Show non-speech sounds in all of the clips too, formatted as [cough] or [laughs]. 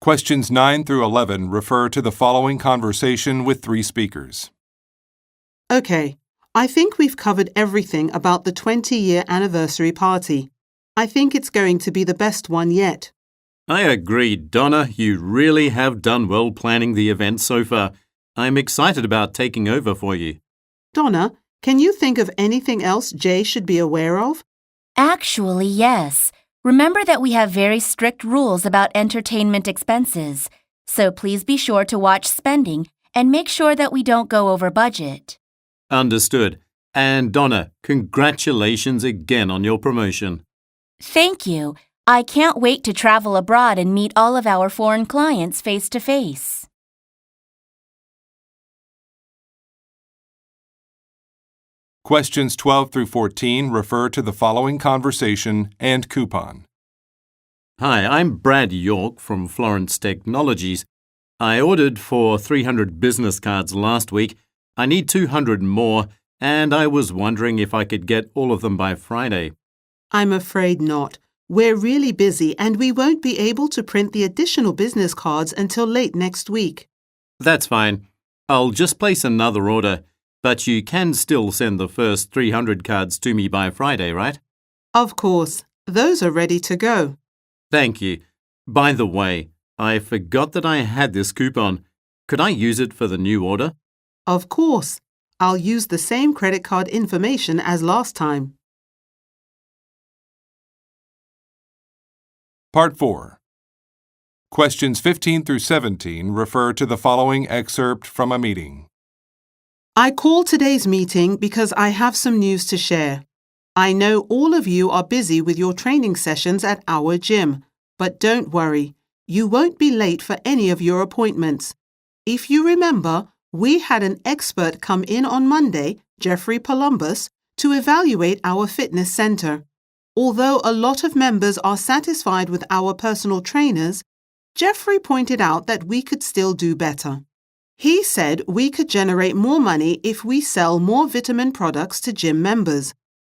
Questions 9 through 11 refer to the following conversation with three speakers. Okay, I think we've covered everything about the 20 year anniversary party. I think it's going to be the best one yet. I agree, Donna. You really have done well planning the event so far. I'm excited about taking over for you. Donna, can you think of anything else Jay should be aware of? Actually, yes. Remember that we have very strict rules about entertainment expenses, so please be sure to watch spending and make sure that we don't go over budget. Understood. And Donna, congratulations again on your promotion. Thank you. I can't wait to travel abroad and meet all of our foreign clients face to face. Questions 12 through 14 refer to the following conversation and coupon. Hi, I'm Brad York from Florence Technologies. I ordered for 300 business cards last week. I need 200 more, and I was wondering if I could get all of them by Friday. I'm afraid not. We're really busy and we won't be able to print the additional business cards until late next week. That's fine. I'll just place another order, but you can still send the first 300 cards to me by Friday, right? Of course, those are ready to go. Thank you. By the way, I forgot that I had this coupon. Could I use it for the new order? Of course, I'll use the same credit card information as last time. Part 4. Questions 15 through 17 refer to the following excerpt from a meeting. I call today's meeting because I have some news to share. I know all of you are busy with your training sessions at our gym, but don't worry, you won't be late for any of your appointments. If you remember, we had an expert come in on Monday, Jeffrey Columbus, to evaluate our fitness center. Although a lot of members are satisfied with our personal trainers, Jeffrey pointed out that we could still do better. He said we could generate more money if we sell more vitamin products to gym members.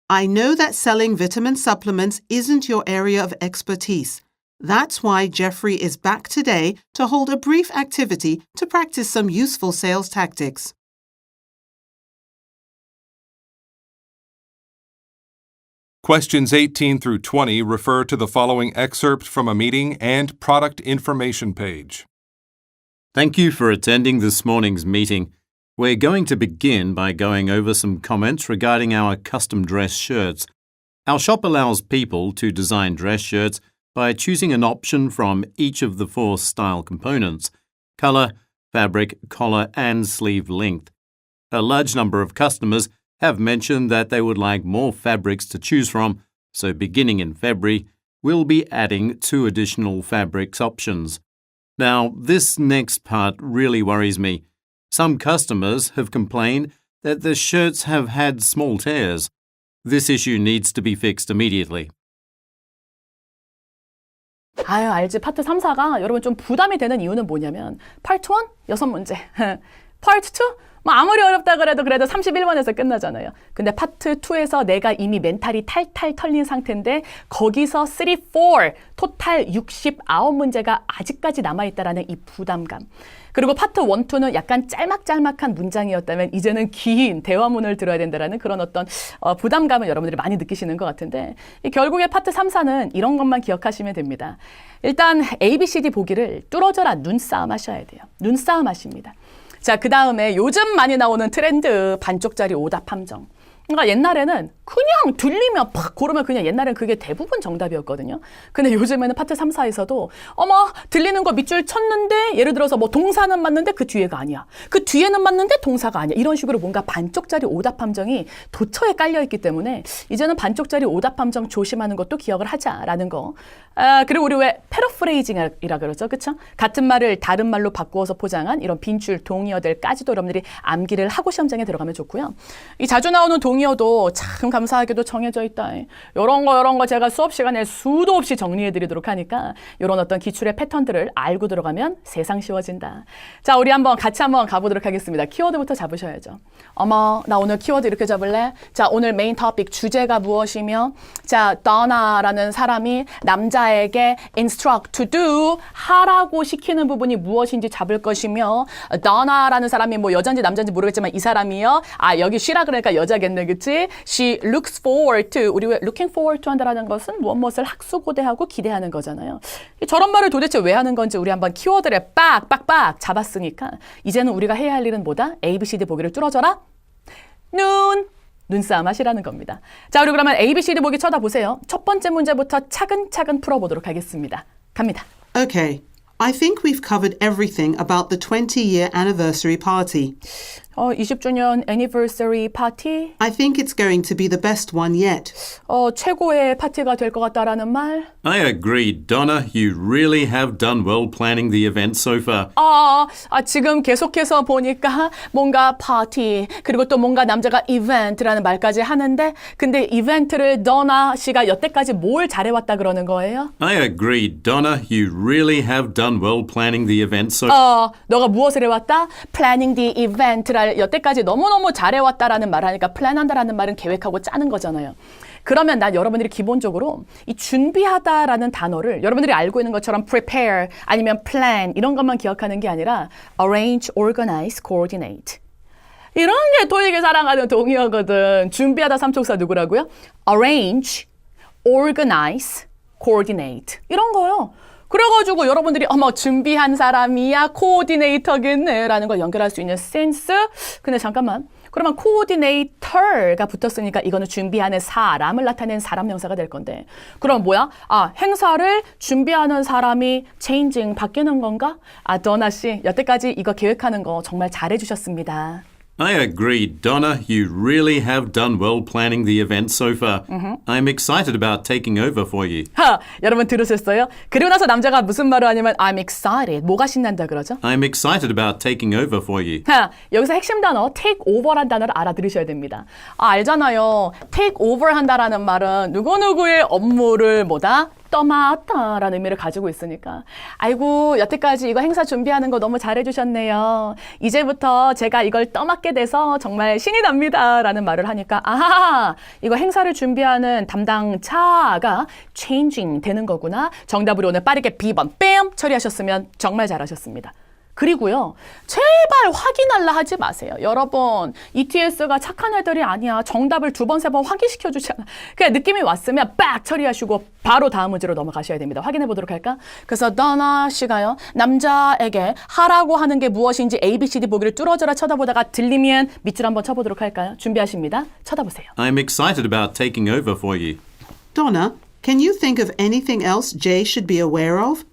I know that selling vitamin supplements isn't your area of expertise. That's why Jeffrey is back today to hold a brief activity to practice some useful sales tactics. Questions 18 through 20 refer to the following excerpt from a meeting and product information page. Thank you for attending this morning's meeting. We're going to begin by going over some comments regarding our custom dress shirts. Our shop allows people to design dress shirts by choosing an option from each of the four style components color, fabric, collar, and sleeve length. A large number of customers have mentioned that they would like more fabrics to choose from, so beginning in February, we'll be adding two additional fabrics options. Now, this next part really worries me. Some customers have complained that the shirts have had small tears. This issue needs to be fixed immediately. 아유, 알지. 파트 3, 4가 여러분 좀 부담이 되는 이유는 뭐냐면 파트 1 여섯 문제. [laughs] 파트 2 뭐 아무리 어렵다 그래도 그래도 31번에서 끝나잖아요. 근데 파트 2에서 내가 이미 멘탈이 탈탈 털린 상태인데 거기서 3, 4 토탈 69문제가 아직까지 남아 있다라는 이 부담감. 그리고 파트 1, 2는 약간 짤막짤막한 문장이었다면 이제는 긴 대화문을 들어야 된다라는 그런 어떤 어, 부담감을 여러분들이 많이 느끼시는 것 같은데 이 결국에 파트 3, 4는 이런 것만 기억하시면 됩니다. 일단 A, B, C, D 보기를 뚫어져라 눈싸움 하셔야 돼요. 눈싸움 하십니다. 자, 그 다음에 요즘 많이 나오는 트렌드 반쪽짜리 오답 함정. 그러니까 옛날에는 그냥 들리면 팍 고르면 그냥 옛날엔 그게 대부분 정답이었거든요. 근데 요즘에는 파트 3, 4에서도 어머 들리는 거 밑줄 쳤는데 예를 들어서 뭐 동사는 맞는데 그 뒤에가 아니야. 그 뒤에는 맞는데 동사가 아니야. 이런 식으로 뭔가 반쪽짜리 오답 함정이 도처에 깔려 있기 때문에 이제는 반쪽짜리 오답 함정 조심하는 것도 기억을 하자라는 거. 아, 그리고 우리 왜 패러프레이징이라 그러죠. 그쵸? 같은 말을 다른 말로 바꾸어서 포장한 이런 빈줄 동의어들까지도 여러분들이 암기를 하고 시험장에 들어가면 좋고요. 이 자주 나오는 동 동의어도 참 감사하게도 정해져 있다. 요런 거 요런 거 제가 수업 시간에 수도 없이 정리해 드리도록 하니까 요런 어떤 기출의 패턴들을 알고 들어가면 세상 쉬워진다. 자, 우리 한번 같이 한번 가보도록 하겠습니다. 키워드부터 잡으셔야죠. 어머, 나 오늘 키워드 이렇게 잡을래? 자, 오늘 메인 토픽 주제가 무엇이며 자, Donna라는 사람이 남자에게 instruct to do 하라고 시키는 부분이 무엇인지 잡을 것이며 Donna라는 사람이 뭐 여자인지 남자인지 모르겠지만 이 사람이요. 아, 여기 she라 그러니까 여자겠네. 그치? She looks forward to 우리 왜 looking forward to 한다라는 것은 무엇 무엇을 학수고대하고 기대하는 거잖아요. 이 저런 말을 도대체 왜 하는 건지 우리 한번 키워드를 빡빡빡 잡았으니까 이제는 우리가 해야 할 일은 뭐다? A, B, C, D 보기를 뚫어져라. 눈. 눈싸움 하시라는 겁니다. 자, 우리 그러면 A, B, C, D 보기 쳐다보세요. 첫 번째 문제부터 차근차근 풀어보도록 하겠습니다. 갑니다. Okay, I think we've covered everything about the 20 year anniversary party. 어, 20주년 애니버서리 파티. I think it's going to be the best one yet. 어, 최고의 파티가 될 것 같다라는 말. I agree, Donna. You really have done well planning the event so far. 아, 아, 지금 계속해서 보니까 뭔가 파티, 그리고 또 뭔가 남자가 이벤트라는 말까지 하는데, 근데 이벤트를 너나 씨가 여태까지 뭘 잘해왔다 그러는 거예요? I agree, Donna. You really have done well planning the event so 어, 너가 무엇을 해왔다? planning the event 를 여태까지 너무너무 잘해왔다라는 말 하니까 플랜한다라는 말은 계획하고 짜는 거잖아요. 그러면 난 여러분들이 기본적으로 이 준비하다라는 단어를 여러분들이 알고 있는 것처럼 prepare 아니면 plan 이런 것만 기억하는 게 아니라 arrange, organize, coordinate. 이런 게 토익을 사랑하는 동의어거든. 준비하다 삼총사 누구라고요? arrange, organize, coordinate. 이런 거요. 그래가지고 여러분들이 어머 준비한 사람이야 코디네이터겠네 라는 걸 연결할 수 있는 센스 근데 잠깐만 그러면 코디네이터가 붙었으니까 이거는 준비하는 사람을 나타낸 사람 명사가 될 건데 그럼 뭐야? 아 행사를 준비하는 사람이 changing 바뀌는 건가? 아 더나 씨 여태까지 이거 계획하는 거 정말 잘해주셨습니다. I agree, Donna. You really have done well planning the event so far. I'm excited about taking over for you. 하 여러분 들으셨어요? 그리고 나서 남자가 무슨 말을 하냐면 I'm excited 뭐가 신난다 그러죠? I'm excited about taking over for you. 자, 여기서 핵심 단어 take over란 단어를 알아들으셔야 됩니다. 아, 알잖아요. take over 한다라는 말은 누구누구의 업무를 뭐다? 떠맡다라는 의미를 가지고 있으니까. 아이고, 여태까지 이거 행사 준비하는 거 너무 잘해주셨네요. 이제부터 제가 이걸 떠맡게 돼서 정말 신이 납니다. 라는 말을 하니까, 아하, 이거 행사를 준비하는 담당 차가 changing 되는 거구나. 정답으로 오늘 빠르게 B번 뺨 처리하셨으면 정말 잘하셨습니다. 그리고요, 제발 확인할라 하지 마세요. 여러분, ETS가 착한 애들이 아니야. 정답을 두 번, 세 번 확인시켜 주잖아. 그냥 느낌이 왔으면 빡 처리하시고 바로 다음 문제로 넘어가셔야 됩니다. 확인해 보도록 할까? 그래서 더나 씨가요, 남자에게 하라고 하는 게 무엇인지 A, B, C, D 보기를 뚫어져라 쳐다보다가 들리면 밑줄 한번 쳐보도록 할까요? 준비하십니다. 쳐다보세요. I'm excited about taking over for you. Donna, can you think of anything else Jay should be aware of?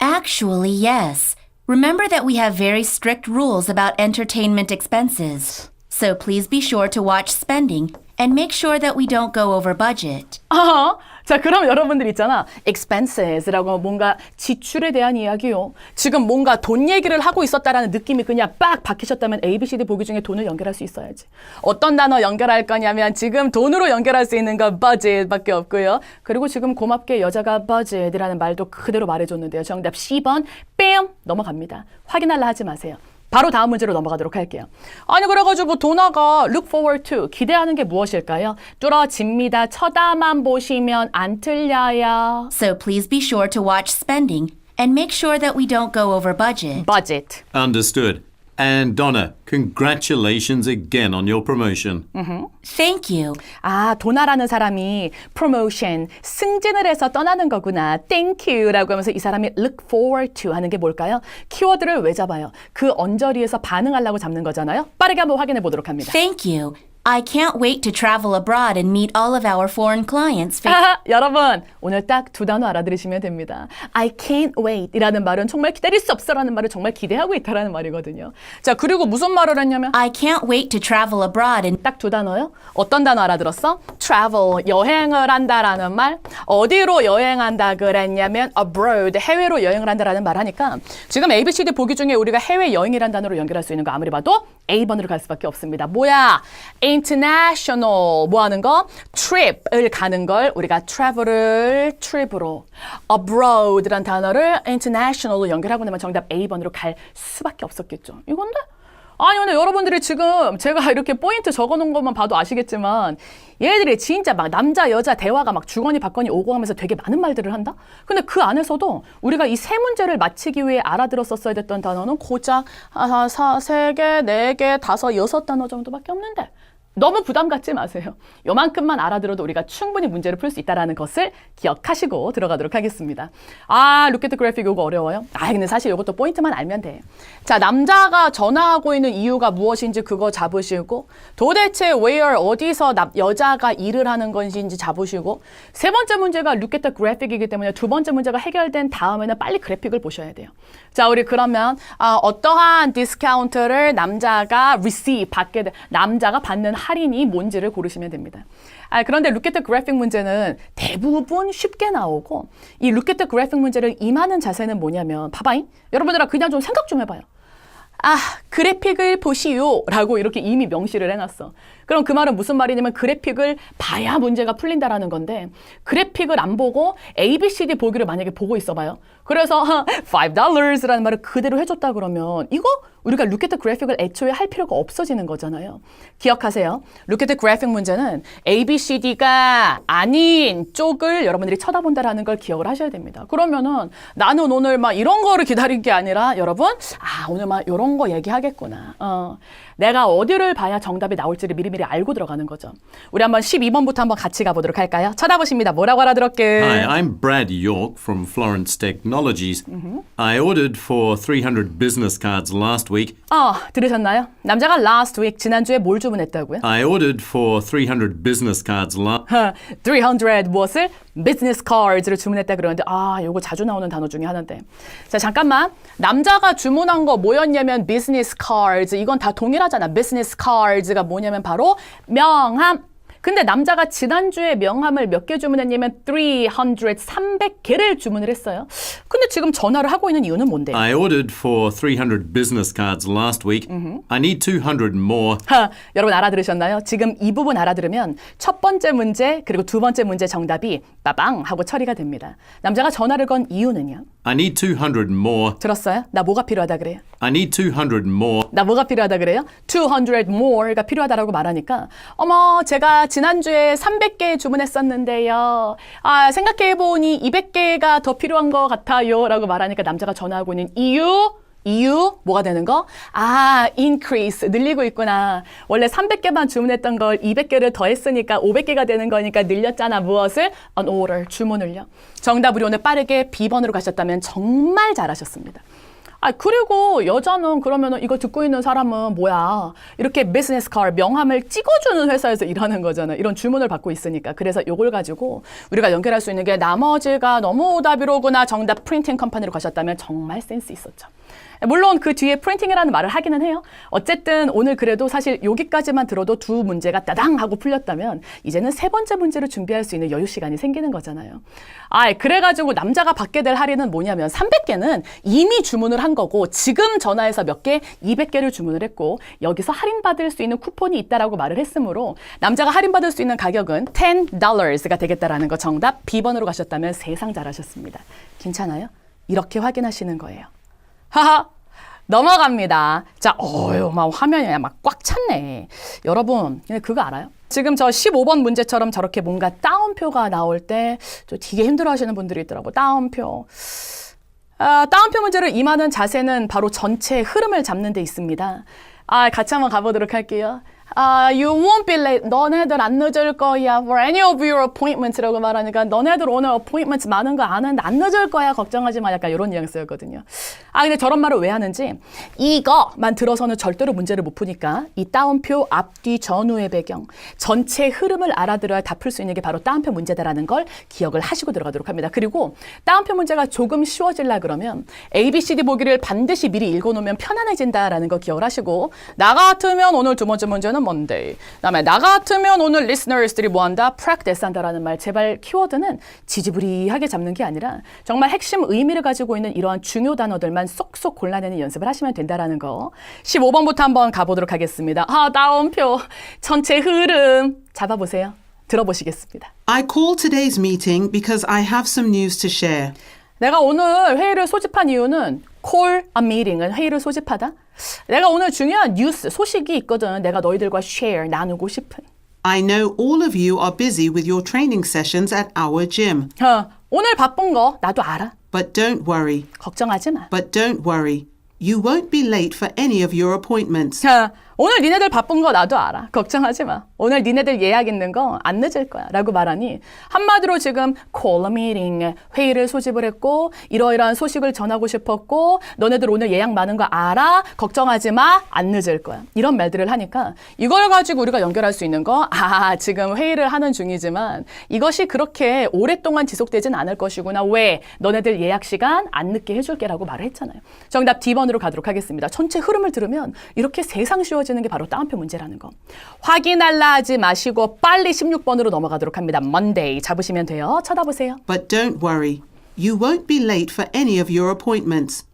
Actually, yes. Remember that we have very strict rules about entertainment expenses. So please be sure to watch spending and make sure that we don't go over budget. 아, 자, 그럼 여러분들 있잖아. expenses라고 뭔가 지출에 대한 이야기요. 지금 뭔가 돈 얘기를 하고 있었다라는 느낌이 그냥 빡 박히셨다면 A, B, C, D 보기 중에 돈을 연결할 수 있어야지. 어떤 단어 연결할 거냐면 지금 돈으로 연결할 수 있는 거 budget밖에 없고요. 그리고 지금 고맙게 여자가 budget이라는 말도 그대로 말해줬는데요. 정답 10번 뺨 넘어갑니다. 확인할라 하지 마세요. 바로 다음 문제로 넘어가도록 할게요. 아니 그래가지고 도나가 look forward to 기대하는 게 무엇일까요? 뚫어집니다. 쳐다만 보시면 안 틀려요. So please be sure to watch spending and make sure that we don't go over budget. budget. Understood. And Donna, congratulations again on your promotion. Thank you. 아 도나라는 사람이 promotion 승진을 해서 떠나는 거구나. Thank you라고 하면서 이 사람이 look forward to 하는 게 뭘까요? 키워드를 왜 잡아요? 그 언저리에서 반응하려고 잡는 거잖아요. 빠르게 한번 확인해 보도록 합니다. Thank you. I can't wait to travel abroad and meet all of our foreign clients. [laughs] 여러분 오늘 딱 두 단어 알아들으시면 됩니다. I can't wait 이라는 말은 정말 기다릴 수 없어라는 말을 정말 기대하고 있다라는 말이거든요. 자 그리고 무슨 말을 했냐면 I can't wait to travel abroad and 딱 두 단어요. 어떤 단어 알아들었어? travel 여행을 한다라는 말 어디로 여행한다 그랬냐면 abroad 해외로 여행을 한다라는 말 하니까 지금 ABCD 보기 중에 우리가 해외 여행이란 단어로 연결할 수 있는 거 아무리 봐도 A번으로 갈 수밖에 없습니다. 뭐야? international 뭐 하는 거? trip을 가는 걸 우리가 travel을 trip으로 abroad란 단어를 international로 연결하고 나면 정답 A번으로 갈 수밖에 없었겠죠. 이건데 아니 근데 여러분들이 지금 제가 [laughs] 이렇게 포인트 적어놓은 것만 봐도 아시겠지만 얘들이 진짜 막 남자 여자 대화가 막 주거니 받거니 오고 하면서 되게 많은 말들을 한다. 근데 그 안에서도 우리가 이 세 문제를 맞히기 위해 알아들었었어야 됐던 단어는 고작 아, 사, 세 개, 네 개, 다섯, 여섯 단어 정도밖에 없는데 너무 부담 갖지 마세요. 요만큼만 알아들어도 우리가 충분히 문제를 풀 수 있다는 것을 기억하시고 들어가도록 하겠습니다. 아, 루켓트 그래픽 이거 어려워요? 아, 근데 사실 이것도 포인트만 알면 돼. 자, 남자가 전화하고 있는 이유가 무엇인지 그거 잡으시고 도대체 where 어디서 남, 여자가 일을 하는 것인지 잡으시고 세 번째 문제가 루켓트 그래픽이기 때문에 두 번째 문제가 해결된 다음에는 빨리 그래픽을 보셔야 돼요. 자, 우리 그러면 아, 어떠한 디스카운트를 남자가 receive 받게 돼 남자가 받는 할인이 뭔지를 고르시면 됩니다. 아, 그런데 루켓트 그래픽 문제는 대부분 쉽게 나오고 이 루켓트 그래픽 문제를 임하는 자세는 뭐냐면 봐봐잉. 여러분들아 그냥 좀 생각 좀 해봐요. 아, 그래픽을 보시오. 라고 이렇게 이미 명시를 해놨어. 그럼 그 말은 무슨 말이냐면 그래픽을 봐야 문제가 풀린다라는 건데 그래픽을 안 보고 ABCD 보기를 만약에 보고 있어 봐요. 그래서 $5라는 말을 그대로 해줬다 그러면 이거 우리가 루켓트 그래픽을 애초에 할 필요가 없어지는 거잖아요. 기억하세요. 루켓트 그래픽 문제는 ABCD가 아닌 쪽을 여러분들이 쳐다본다라는 걸 기억을 하셔야 됩니다. 그러면은 나는 오늘 막 이런 거를 기다린 게 아니라 여러분 아 오늘 막 이런 거 얘기하겠구나. 어, 내가 어디를 봐야 정답이 나올지를 미리미리 알고 들어가는 거죠. 우리 한번 12번부터 한번 같이 가보도록 할까요? 쳐다보십니다. 뭐라고 알아들었게? Hi, I'm Brad York from Florence Technologies. I ordered for 300 business cards last week. 어, 들으셨나요? 남자가 last week 지난주에 뭘 주문했다고요? I ordered for 300 business cards last 300 무엇을? business cards를 주문했다 그러는데 아, 요거 자주 나오는 단어 중에 하나인데. 자, 잠깐만. 남자가 주문한 거 뭐였냐면 business cards. 이건 다 동일 하잖아. business cards가 뭐냐면 바로 명함. 근데 남자가 지난주에 명함을 몇 개 주문했냐면 300, 300개를 주문을 했어요. 근데 지금 전화를 하고 있는 이유는 뭔데? I ordered for 300 business cards last week. I need 200 more. 하, 여러분 알아들으셨나요? 지금 이 부분 알아들으면 첫 번째 문제 그리고 두 번째 문제 정답이 빠방 하고 처리가 됩니다. 남자가 전화를 건 이유는요? I need 200 more. 들었어요? 나 뭐가 필요하다 그래요? I need 200 more. 나 뭐가 필요하다 그래요? 200 more가 필요하다라고 말하니까 어머 제가 지난주에 300개 주문했었는데요. 아 생각해보니 200개가 더 필요한 것 같아요 라고 말하니까 남자가 전화하고 있는 이유 이유 뭐가 되는 거? 아, increase 늘리고 있구나. 원래 300개만 주문했던 걸 200개를 더했으니까 500개가 되는 거니까 늘렸잖아. 무엇을? an order 주문을요. 정답 우리 오늘 빠르게 B번으로 가셨다면 정말 잘하셨습니다. 아, 그리고 여자는 그러면은 이거 듣고 있는 사람은 뭐야. 이렇게 비즈니스 카 명함을 찍어주는 회사에서 일하는 거잖아. 이런 주문을 받고 있으니까. 그래서 이걸 가지고 우리가 연결할 수 있는 게 나머지가 너무 오답이로구나. 정답 프린팅 컴퍼니로 가셨다면 정말 센스 있었죠. 물론 그 뒤에 프린팅이라는 말을 하기는 해요. 어쨌든 오늘 그래도 사실 여기까지만 들어도 두 문제가 따당 하고 풀렸다면 이제는 세 번째 문제를 준비할 수 있는 여유 시간이 생기는 거잖아요. 아, 그래가지고 남자가 받게 될 할인은 뭐냐면 300개는 이미 주문을 한 거고 지금 전화해서 몇 개, 200개를 주문을 했고 여기서 할인받을 수 있는 쿠폰이 있다라고 말을 했으므로 남자가 할인받을 수 있는 가격은 $10가 되겠다라는 거 정답 B번으로 가셨다면 세상 잘하셨습니다. 괜찮아요? 이렇게 확인하시는 거예요. 하하. 넘어갑니다. 자, 어휴, 막 화면이 막 꽉 찼네. 여러분, 그거 알아요? 지금 저 15번 문제처럼 저렇게 뭔가 따옴표가 나올 때 좀 되게 힘들어 하시는 분들이 있더라고. 따옴표. 아, 따옴표 문제를 임하는 자세는 바로 전체 흐름을 잡는 데 있습니다. 아, 같이 한번 가보도록 할게요. 아, you won't be late. 너네들 안 늦을 거야. For any of your appointments라고 말하니까 너네들 오늘 appointments 많은 거 아는데 안 늦을 거야. 걱정하지 마. 약간 이런 뉘앙스였거든요. 아, 근데 저런 말을 왜 하는지 이거만 들어서는 절대로 문제를 못 푸니까 이 따옴표 앞뒤 전후의 배경 전체 흐름을 알아들어야 다 풀 수 있는 게 바로 따옴표 문제다라는 걸 기억을 하시고 들어가도록 합니다. 그리고 따옴표 문제가 조금 쉬워질라 그러면 A, B, C, D 보기를 반드시 미리 읽어놓으면 편안해진다라는 거 기억을 하시고 나 같으면 오늘 두 번째 문제는 때는 Monday. 그다음에 나 같으면 오늘 listeners들이 뭐 한다? practice 한다라는 말. 제발 키워드는 지지부리하게 잡는 게 아니라 정말 핵심 의미를 가지고 있는 이러한 중요 단어들만 쏙쏙 골라내는 연습을 하시면 된다라는 거. 15번부터 한번 가보도록 하겠습니다. 아, 다운표. 전체 흐름. 잡아보세요. 들어보시겠습니다. I called today's meeting because I have some news to share. 내가 오늘 회의를 소집한 이유는 call a meeting은 회의를 소집하다. 내가 오늘 중요한 뉴스, 소식이 있거든. 내가 너희들과 share, 나누고 싶은. I know all of you are busy with your training sessions at our gym. 어, 오늘 바쁜 거 나도 알아. But don't worry. 걱정하지 마. But don't worry. You won't be late for any of your appointments. 자, 오늘 니네들 바쁜 거 나도 알아. 걱정하지 마. 오늘 니네들 예약 있는 거 안 늦을 거야. 라고 말하니 한마디로 지금 call a meeting 회의를 소집을 했고 이러이러한 소식을 전하고 싶었고 너네들 오늘 예약 많은 거 알아? 걱정하지 마. 안 늦을 거야. 이런 말들을 하니까 이걸 가지고 우리가 연결할 수 있는 거 아, 지금 회의를 하는 중이지만 이것이 그렇게 오랫동안 지속되진 않을 것이구나. 왜? 너네들 예약 시간 안 늦게 해줄게라고 말을 했잖아요. 정답 D번 으로 가도록 하겠습니다. 전체 흐름을 들으면 이렇게 세상 쉬워지는 게 바로 따옴표 문제라는 거. 확인할라 하지 마시고 빨리 16번으로 넘어가도록 합니다. Monday 잡으시면 돼요. 쳐다보세요. But don't worry. You won't be late for any of your appointments.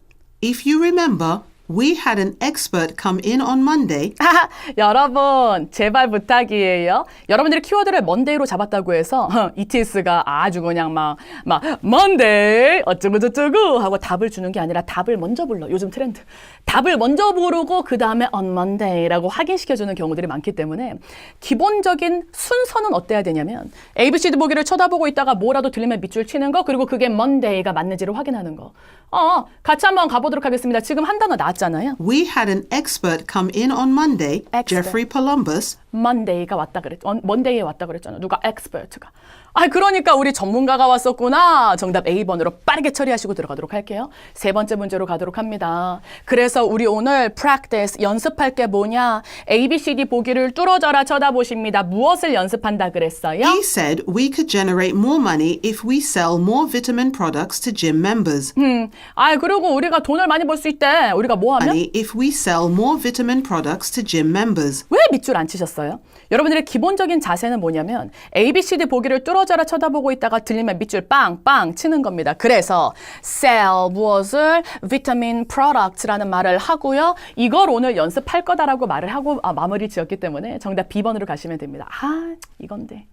If you remember, we had an expert come in on Monday [laughs] 여러분 제발 부탁이에요. 여러분들이 키워드를 먼데이로 잡았다고 해서 [laughs] ETS가 아주 그냥 막 막 먼데이 어쩌고 저쩌고 하고 답을 주는 게 아니라 답을 먼저 불러. 요즘 트렌드. 답을 먼저 부르고 그 다음에 on Monday라고 확인시켜주는 경우들이 많기 때문에 기본적인 순서는 어때야 되냐면 ABCD 보기를 쳐다보고 있다가 뭐라도 들리면 밑줄 치는 거 그리고 그게 Monday가 맞는지를 확인하는 거. 어, 같이 한번 가보도록 하겠습니다. 지금 한 단어 나왔 잖아요. We had an expert come in on Monday, Expert. Jeffrey Columbus, Monday가 왔다 그랬, 먼데이에 왔다 그랬잖아. 누가 expert가. 아, 그러니까 우리 전문가가 왔었구나. 정답 A번으로 빠르게 처리하시고 들어가도록 할게요. 세 번째 문제로 가도록 합니다. 그래서 우리 오늘 practice 연습할 게 뭐냐? A, B, C, D 보기를 뚫어져라 쳐다보십니다. 무엇을 연습한다 그랬어요? He said we could generate more money if we sell more vitamin products to gym members. 음, 아, 그리고 우리가 돈을 많이 벌 수 있대. 우리가 뭐 하면? Money if we sell more vitamin products to gym members. 왜 밑줄 안 치셨어요? 여러분들의 기본적인 자세는 뭐냐면 A, B, C, D 보기를 뚫어 져라 쳐다보고 있다가 들리면 밑줄 빵빵 치는 겁니다. 그래서 sell 무엇을 vitamin products라는 말을 하고요. 이걸 오늘 연습할 거다라고 말을 하고 아, 마무리 지었기 때문에 정답 B번으로 가시면 됩니다. 아 이건데.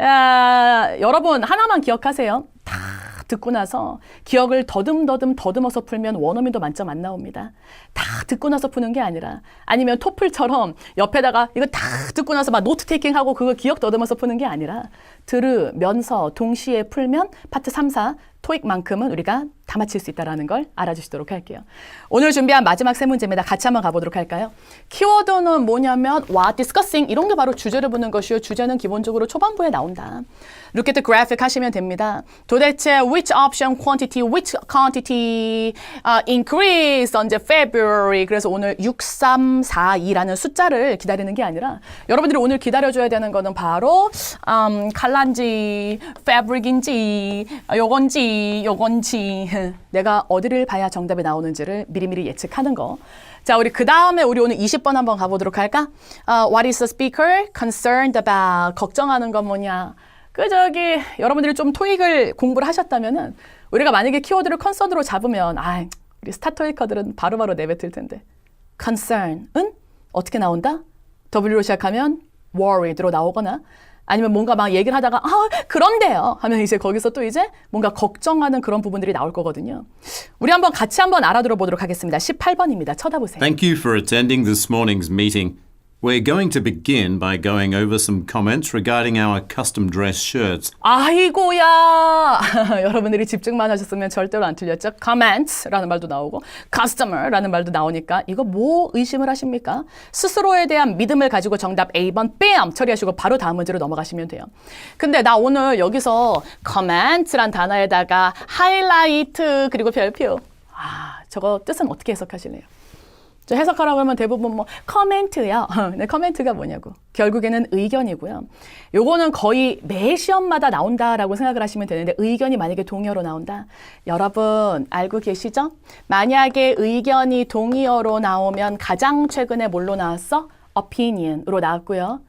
야, 여러분 하나만 기억하세요. 다 듣고 나서 기억을 더듬더듬 더듬어서 풀면 원어민도 만점 안 나옵니다. 다 듣고 나서 푸는 게 아니라 아니면 토플처럼 옆에다가 이거 다 듣고 나서 막 노트 테이킹하고 그거 기억 더듬어서 푸는 게 아니라 들으면서 동시에 풀면 파트 3, 4 토익만큼은 우리가 다 맞힐 수 있다는 걸 알아주시도록 할게요. 오늘 준비한 마지막 세 문제입니다. 같이 한번 가보도록 할까요? 키워드는 뭐냐면 what discussing 이런 게 바로 주제를 보는 것이요. 주제는 기본적으로 초반부에 나온다. Look at the graphic 하시면 됩니다. 도대체 which option quantity, which quantity uh, increase on the February 그래서 오늘 6342라는 숫자를 기다리는 게 아니라 여러분들이 오늘 기다려줘야 되는 거는 바로 음, 칼란지, fabric인지 요건지 요건지 [laughs] 내가 어디를 봐야 정답이 나오는지를 미리미리 예측하는 거. 자, 우리 그 다음에 우리 오늘 20번 한번 가보도록 할까? 어, what is the speaker concerned about? 걱정하는 건 뭐냐? 그 저기 여러분들이 좀 토익을 공부를 하셨다면은 우리가 만약에 키워드를 컨선으로 잡으면 아, 우리 스타토이커들은 바로바로 내뱉을 텐데. concern은 어떻게 나온다? W로 시작하면 worried로 나오거나 아니면 뭔가 막 얘기를 하다가 아 그런데요 하면 이제 거기서 또 이제 뭔가 걱정하는 그런 부분들이 나올 거거든요. 우리 한번 같이 한번 알아들어 보도록 하겠습니다. 18번입니다. 쳐다보세요. Thank you for attending this morning's meeting. We're going to begin by going over some comments regarding our custom dress shirts. 아이고야 [laughs] 여러분들이 집중만 하셨으면 절대로 안 틀렸죠. comments라는 말도 나오고 customer라는 말도 나오니까 이거 뭐 의심을 하십니까? 스스로에 대한 믿음을 가지고 정답 A번 뺨 처리하시고 바로 다음 문제로 넘어가시면 돼요. 근데 나 오늘 여기서 comment란 단어에다가 하이라이트 그리고 별표 아 저거 뜻은 어떻게 해석하실래요? 저 해석하라고 하면 대부분 뭐 커멘트요. [laughs] 네, 커멘트가 뭐냐고. 결국에는 의견이고요. 요거는 거의 매 시험마다 나온다라고 생각을 하시면 되는데 의견이 만약에 동의어로 나온다. 여러분 알고 계시죠? 만약에 의견이 동의어로 나오면 가장 최근에 뭘로 나왔어? opinion으로 나왔고요.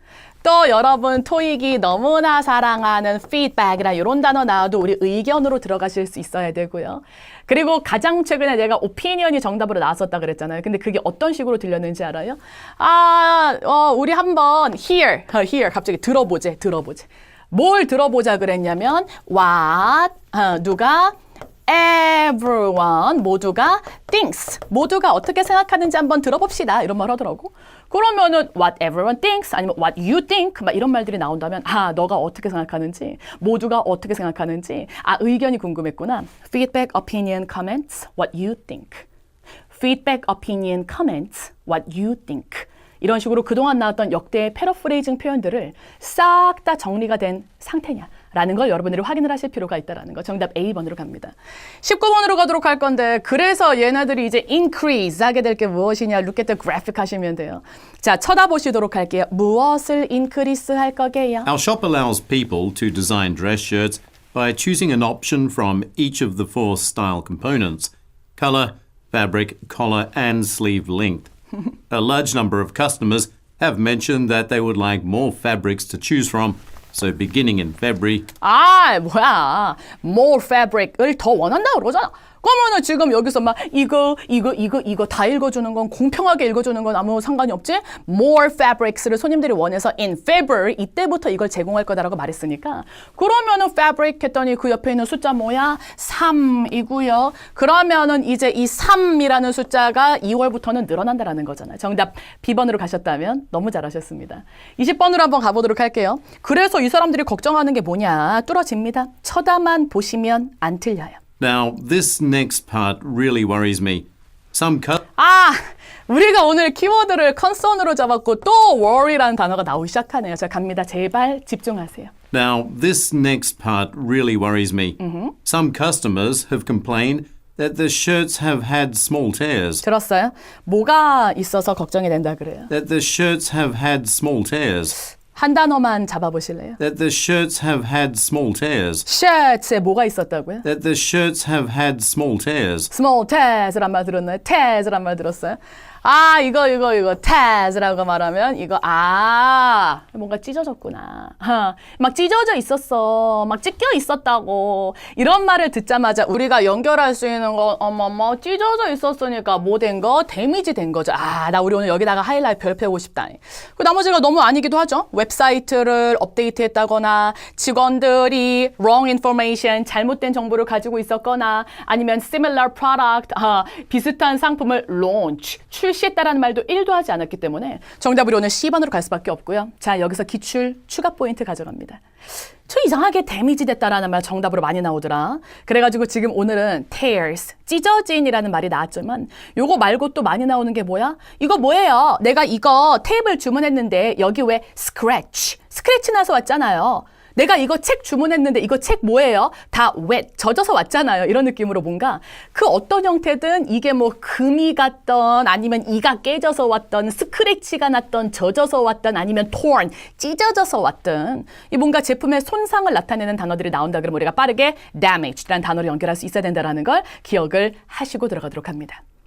또 여러분 토익이 너무나 사랑하는 feedback이라 이런 단어 나와도 우리 의견으로 들어가실 수 있어야 되고요. 그리고 가장 최근에 내가 opinion이 정답으로 나왔었다 그랬잖아요. 근데 그게 어떤 식으로 들렸는지 알아요? 아, 어, 우리 한번 hear, 어, hear 갑자기 들어보재, 들어보재. 뭘 들어보자 그랬냐면 what 어, 누가 everyone 모두가 thinks 모두가 어떻게 생각하는지 한번 들어봅시다 이런 말 하더라고. 그러면은 what everyone thinks 아니면 what you think 막 이런 말들이 나온다면 아 너가 어떻게 생각하는지 모두가 어떻게 생각하는지 아 의견이 궁금했구나. feedback, opinion, comments, what you think. feedback, opinion, comments, what you think. 이런 식으로 그동안 나왔던 역대의 패러프레이징 표현들을 싹 다 정리가 된 상태냐 라는 걸 여러분들이 확인을 하실 필요가 있다라는 거. 정답 A번으로 갑니다. 19번으로 가도록 할 건데 그래서 얘네들이 이제 increase 하게 될 게 무엇이냐 look at the graphic 하시면 돼요. 자, 쳐다보시도록 할게요. 무엇을 increase 할 거게요? Our shop allows people to design dress shirts by choosing an option from each of the four style components color, fabric, collar, and sleeve length. [laughs] a large number of customers have mentioned that they would like more fabrics to choose from, so beginning in February, 아, 뭐야. more fabric을 더 원한다 그러잖아. 그러면은 지금 여기서 막 이거, 이거, 이거, 이거 다 읽어주는 건 공평하게 읽어주는 건 아무 상관이 없지? more fabrics를 손님들이 원해서 in February 이때부터 이걸 제공할 거다라고 말했으니까 그러면은 fabric 했더니 그 옆에 있는 숫자 뭐야? 3이고요. 그러면은 이제 이 3이라는 숫자가 2월부터는 늘어난다라는 거잖아요. 정답 B번으로 가셨다면 너무 잘하셨습니다. 20번으로 한번 가보도록 할게요. 그래서 이 사람들이 걱정하는 게 뭐냐? 뚫어집니다. 쳐다만 보시면 안 틀려요. Now, this next part really worries me. Some cu- 아, 우리가 오늘 키워드를 컨선으로 잡았고 또 worry라는 단어가 나오기 시작하네요. 자, 갑니다. 제발 집중하세요. Now, this next part really worries me. Some customers have complained that the shirts have had small tears. 들었어요? 뭐가 있어서 걱정이 된다 그래요. That the shirts have had small tears. 한 단어만 잡아보실래요? That the shirts have had small tears. 셔츠에 뭐가 있었다고요? That the shirts have had small tears. small tears란 말 들었나요? tears란 말 들었어요? 아 이거 이거 이거. tears라고 말하면 이거 아 뭔가 찢어졌구나. 하, 막 찢어져 있었어. 막 찢겨 있었다고. 이런 말을 듣자마자 우리가 연결할 수 있는 건 어머머 찢어져 있었으니까 뭐 된 거? 데미지 된 거죠. 아 나 우리 오늘 여기다가 하이라이트 별 배우고 싶다. 그 나머지가 너무 아니기도 하죠. 웹사이트를 업데이트했다거나 직원들이 wrong information 잘못된 정보를 가지고 있었거나 아니면 similar product 아, 비슷한 상품을 launch 출 시했다라는 말도 1도 하지 않았기 때문에 정답으로 오늘 C번으로 갈 수밖에 없고요. 자 여기서 기출 추가 포인트 가져갑니다. 저 이상하게 데미지 됐다라는 말 정답으로 많이 나오더라. 그래가지고 지금 오늘은 tears, 찢어진이라는 말이 나왔지만 요거 말고 또 많이 나오는 게 뭐야? 이거 뭐예요? 내가 이거 테이블 주문했는데 여기 왜 scratch, 스크래치 나서 왔잖아요. 내가 이거 책 주문했는데 이거 책 뭐예요? 다 wet, 젖어서 왔잖아요. 이런 느낌으로 뭔가 그 어떤 형태든 이게 뭐 금이 갔던 아니면 이가 깨져서 왔던 스크래치가 났던 젖어서 왔던 아니면 torn, 찢어져서 왔던 이 뭔가 제품의 손상을 나타내는 단어들이 나온다 그러면 우리가 빠르게 damage라는 단어를 연결할 수 있어야 된다는 걸 기억을 하시고 들어가도록 합니다.